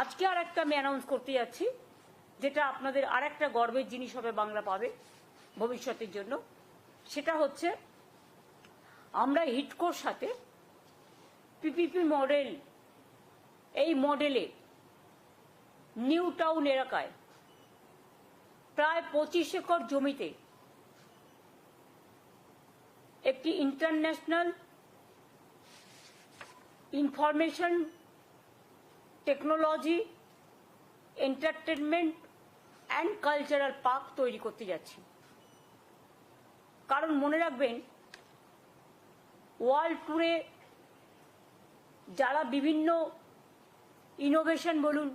আজকে আর একটা আমি অ্যানাউন্স করতে যাচ্ছি, যেটা আপনাদের আর একটা গর্বের জিনিস হবে বাংলা পাবে ভবিষ্যতের জন্য। সেটা হচ্ছে, আমরা হিটকোর সাথে পিপিপি মডেল এই মডেলে নিউ টাউন এলাকায় প্রায় পঁচিশ একর জমিতে একটি international information technology entertainment and cultural park তৈরি করতে যাচ্ছি। কারণ মনে রাখবেন ওয়ার্ল্ড ট্যুরে যারা বিভিন্ন ইনোভেশন বলুন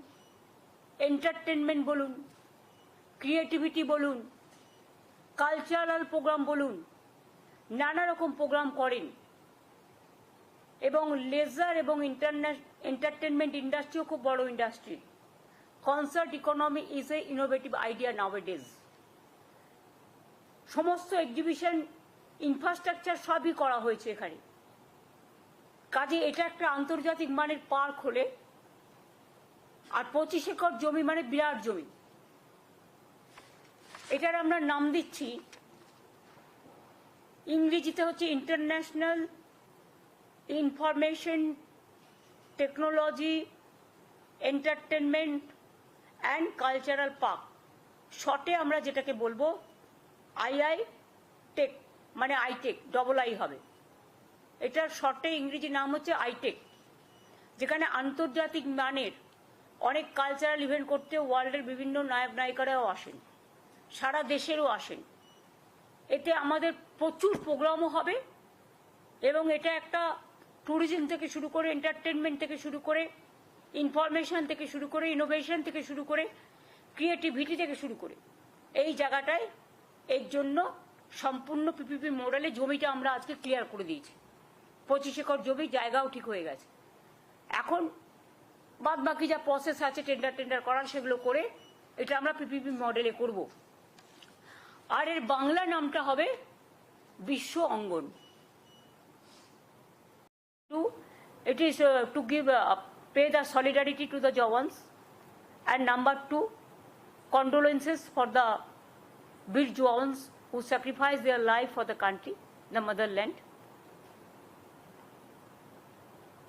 এন্টারটেনমেন্ট বলুন ক্রিয়েটিভিটি বলুন কালচারাল প্রোগ্রাম বলুন, নানা রকম প্রোগ্রাম করেন। এবং লেজার এবং এন্টারটেনমেন্ট ইন্ডাস্ট্রিও খুব বড় industry concert economy is a innovative idea nowadays সমস্ত এক্সিবিশন ইনফ্রাস্ট্রাকচার সবই করা হয়েছে এখানে। কাজে এটা একটা আন্তর্জাতিক মানের পার্ক হলে আর পঁচিশ একর জমি মানে বিরাট জমি। এটার আমরা নাম দিচ্ছি। ইংরেজিতে হচ্ছে international information technology entertainment and cultural park শর্টে আমরা যেটাকে বলব আইআই টেক মানে আইটেক ডবল আই হবে। এটার শর্টে ইংরেজি নাম হচ্ছে আইটেক যেখানে আন্তর্জাতিক মানের অনেক কালচারাল ইভেন্ট করতে ওয়ার্ল্ডের বিভিন্ন নায়ক নায়িকারাও আসেন, সারা দেশেরও আসেন। এতে আমাদের প্রচুর প্রোগ্রামও হবে এবং এটা একটা ট্যুরিজম থেকে শুরু করে এন্টারটেনমেন্ট থেকে শুরু করে ইনফরমেশন থেকে শুরু করে ইনোভেশন থেকে শুরু করে ক্রিয়েটিভিটি থেকে শুরু করে এই জায়গাটায় এর জন্য সম্পূর্ণ পিপিপি মডেলে জমিটা আমরা আজকে ক্লিয়ার করে দিয়েছি। পঁচিশ একর জমি, জায়গাও ঠিক হয়ে গেছে। এখন বাদ বাকি যা প্রসেস আছে টেন্ডার টেন্ডার করার সেগুলো করে এটা আমরা পিপিপি মডেলে করব। আর এর বাংলা নামটা হবে বিশ্ব অঙ্গন। It is uh, to give uh, pay the solidarity to the Jawans and number two condolences for the Bir Jawans who sacrificed their life for the country the motherland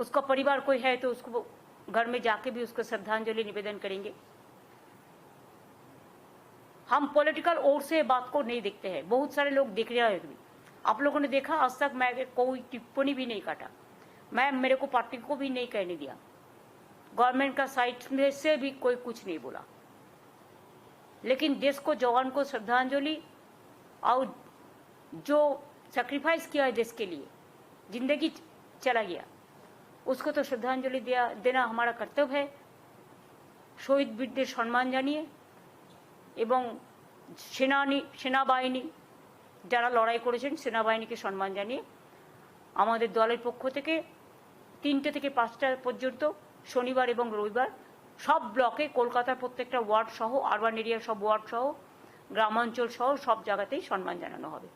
उसका परिवार कोई है तो उसको घर में जाके भी उसको श्रद्धांजलि निवेदन करेंगे हम पॉलिटिकल ओर से बात को नहीं देखते हैं बहुत सारे लोग देख रहे हैं आप लोगों ने देखा आज तक मैं कोई टिप्पणी भी नहीं काटा मैं मेरे को पार्टी को भी नहीं कहने दिया गवर्नमेंट का साइड में से भी कोई कुछ नहीं बोला लेकिन देश को जवान को श्रद्धांजलि और जो सेक्रीफाइस किया है देश के लिए जिंदगी चला गया उसको तो श्रद्धांजलि दिया देना हमारा कर्तव्य है শহীদ বীরদের সম্মান জানিয়ে এবং সেনানি সেনাবাহিনী যারা লড়াই করেছেন সেনাবাহিনীকে সম্মান জানিয়ে আমাদের দলের পক্ষ থেকে তিনটে থেকে পাঁচটা পর্যন্ত, শনিবার এবং রবিবার, সব ব্লকে, কলকাতার প্রত্যেকটা ওয়ার্ড সহ আরবান এরিয়া সব ওয়ার্ড সহ, গ্রামাঞ্চল সহ, সব জায়গাতেই সম্মান জানানো হবে।